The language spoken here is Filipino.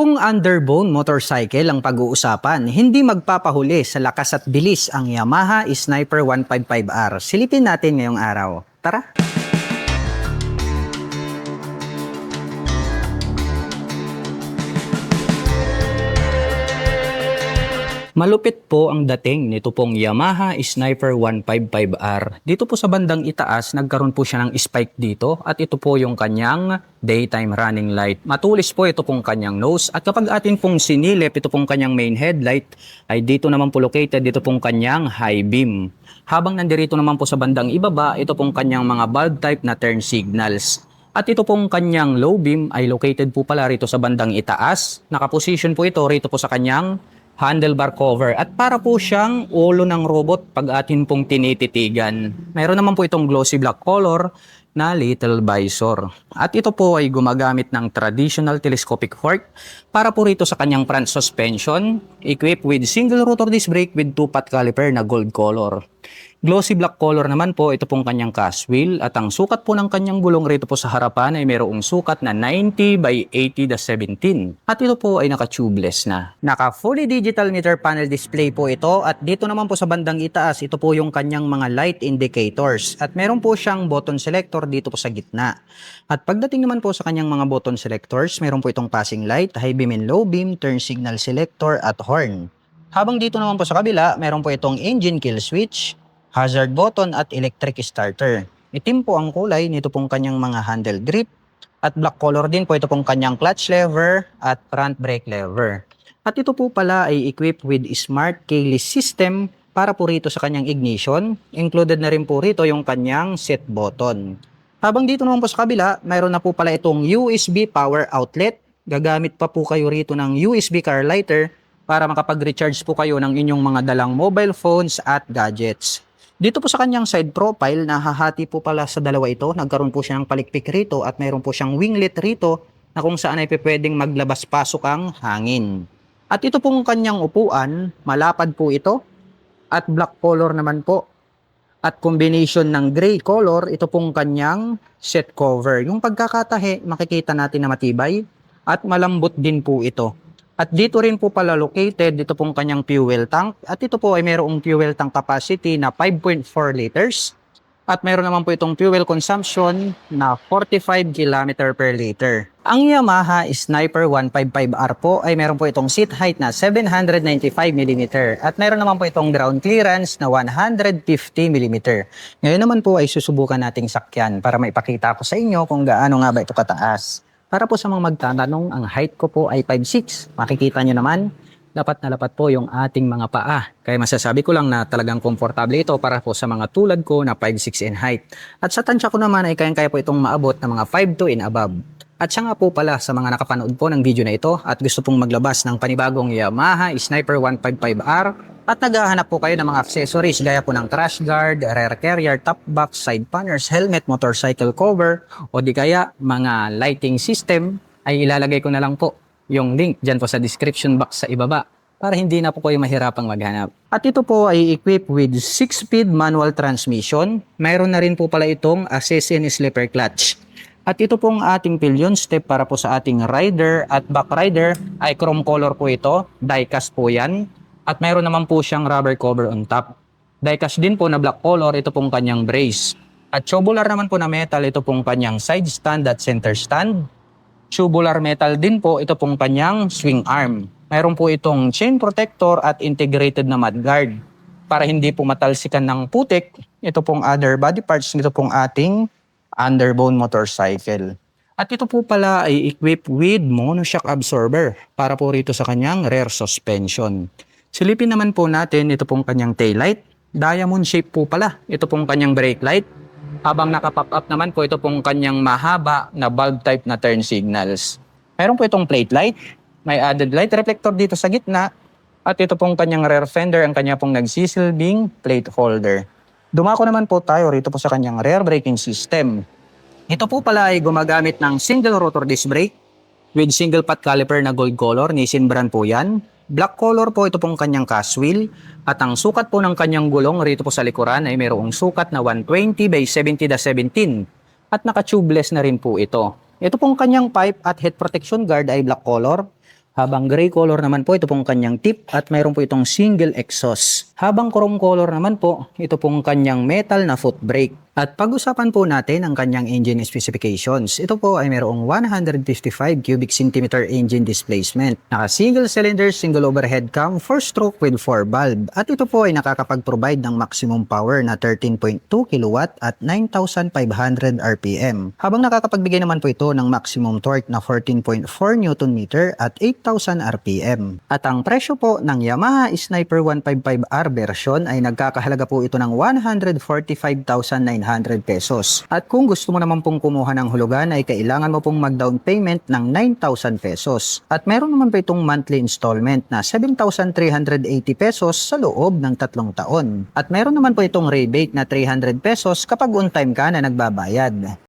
Kung underbone motorcycle ang pag-uusapan, hindi magpapahuli sa lakas at bilis ang Yamaha Sniper 155R. Silipin natin ngayong araw. Tara! Malupit po ang dating nito pong Yamaha Sniper 155R. Dito po sa bandang itaas, nagkaroon po siya ng spike dito at ito po yung kanyang daytime running light. Matulis po ito pong kanyang nose at kapag atin pong sinilip ito pong kanyang main headlight ay dito naman po located dito pong kanyang high beam. Habang nandirito naman po sa bandang ibaba, ito pong kanyang mga bulb type na turn signals. At ito pong kanyang low beam ay located po pala rito sa bandang itaas. Nakaposition po ito rito po sa kanyang handlebar cover at para po siyang ulo ng robot pag atin pong tinititigan. Mayroon naman po itong glossy black color na little visor. At ito po ay gumagamit ng traditional telescopic fork para po rito sa kanyang front suspension equipped with single rotor disc brake with two-pot caliper na gold color. Glossy black color naman po ito pong kanyang cast wheel at ang sukat po ng kanyang gulong rito po sa harapan ay mayroong sukat na 90 by 80 the 17. At ito po ay naka-tubeless na. Naka fully digital meter panel display po ito at dito naman po sa bandang itaas ito po yung kanyang mga light indicators at meron po siyang button selector dito po sa gitna. At pagdating naman po sa kanyang mga button selectors, meron po itong passing light, high beam and low beam, turn signal selector at horn. Habang dito naman po sa kabila, meron po itong engine kill switch, hazard button at electric starter. Itim po ang kulay nito pong kanyang mga handle grip at black color din po ito pong kanyang clutch lever at front brake lever. At ito po pala ay equipped with smart keyless system para po rito sa kanyang ignition. Included na rin po rito yung kanyang set button. Habang dito naman po sa kabila, mayroon na po pala itong USB power outlet. Gagamit pa po kayo rito ng USB car lighter para makapag-recharge po kayo ng inyong mga dalang mobile phones at gadgets. Dito po sa kanyang side profile, nahahati po pala sa dalawa ito. Nagkaroon po siya ng palikpik rito at mayroon po siyang winglet rito na kung saan ay pwedeng maglabas-pasok ang hangin. At ito pong kanyang upuan, malapad po ito at black color naman po. At combination ng gray color, ito pong kanyang set cover. Yung pagkakatahi, makikita natin na matibay at malambot din po ito. At dito rin po pala located dito pong kanyang fuel tank. At ito po ay mayroong fuel tank capacity na 5.4 liters. At mayroon naman po itong fuel consumption na 45 km per liter. Ang Yamaha Sniper 155R po ay meron po itong seat height na 795 mm at meron naman po itong ground clearance na 150 mm. Ngayon naman po ay susubukan nating sakyan para maipakita ko sa inyo kung gaano nga ba ito kataas. Para po sa mga magtatanong, ang height ko po ay 5'6". Makikita nyo naman, dapat na lapat po yung ating mga paa. Kaya masasabi ko lang na talagang komportable ito para po sa mga tulad ko na 5'6 in height. At sa tansya ko naman ay kayang-kaya po itong maabot ng mga 5'2 in above. At siya nga po pala sa mga nakapanood po ng video na ito at gusto pong maglabas ng panibagong Yamaha Sniper 155R at naghahanap po kayo ng mga accessories gaya po ng trash guard, rear carrier, top box, side panners, helmet, motorcycle cover o di kaya mga lighting system ay ilalagay ko na lang po yung link dyan po sa description box sa ibaba para hindi na po kayo mahirapang maghanap. At ito po ay equipped with 6-speed manual transmission. Mayroon na rin po pala itong assist and slipper clutch. At ito pong ating pillion step para po sa ating rider at back rider ay chrome color po ito. Diecast po yan. At mayroon naman po siyang rubber cover on top. Diecast din po na black color ito pong kanyang brace. At tubular naman po na metal ito pong kanyang side stand at center stand. Tubular metal din po ito pong kanyang swing arm. Mayroon po itong chain protector at integrated na mudguard para hindi po matalsikan ng putik. Ito pong other body parts nito pong ating underbone motorcycle. At ito po pala ay equipped with monoshock absorber para po rito sa kanyang rear suspension. Silipin naman po natin ito pong kanyang taillight. Diamond shape po pala. Ito pong kanyang brake light. Habang nakapop up naman po ito pong kanyang mahaba na bulb type na turn signals. Meron po itong plate light. May added light reflector dito sa gitna. At ito pong kanyang rear fender, ang kanya pong nagsisilbing plate holder. Dumako naman po tayo rito po sa kanyang rear braking system. Ito po pala ay gumagamit ng single rotor disc brake with single pot caliper na gold color. Nissin brand po yan. Black color po ito pong kanyang cast wheel. At ang sukat po ng kanyang gulong rito po sa likuran ay mayroong sukat na 120 by 70 the 17. At naka-tubeless na rin po ito. Ito pong kanyang pipe at head protection guard ay black color. Habang gray color naman po, ito pong kanyang tip at mayroon po itong single exhaust. Habang chrome color naman po, ito pong kanyang metal na foot brake. At pag-usapan po natin ang kanyang engine specifications. Ito po ay mayroong 155 cubic centimeter engine displacement. Naka single cylinder, single overhead cam, 4-stroke with 4 valve. At ito po ay nakakapag-provide ng maximum power na 13.2 kW at 9,500 RPM. Habang nakakapagbigay naman po ito ng maximum torque na 14.4 Nm at 8,000 RPM. At ang presyo po ng Yamaha Sniper 155R version ay nagkakahalaga po ito ng 145,900 pesos. At kung gusto mo naman pong kumuha ng hulugan ay kailangan mo pong mag-down payment ng 9,000 pesos. At meron naman po itong monthly installment na 7,380 pesos sa loob ng tatlong taon. At meron naman po itong rebate na 300 pesos kapag on time ka na nagbabayad.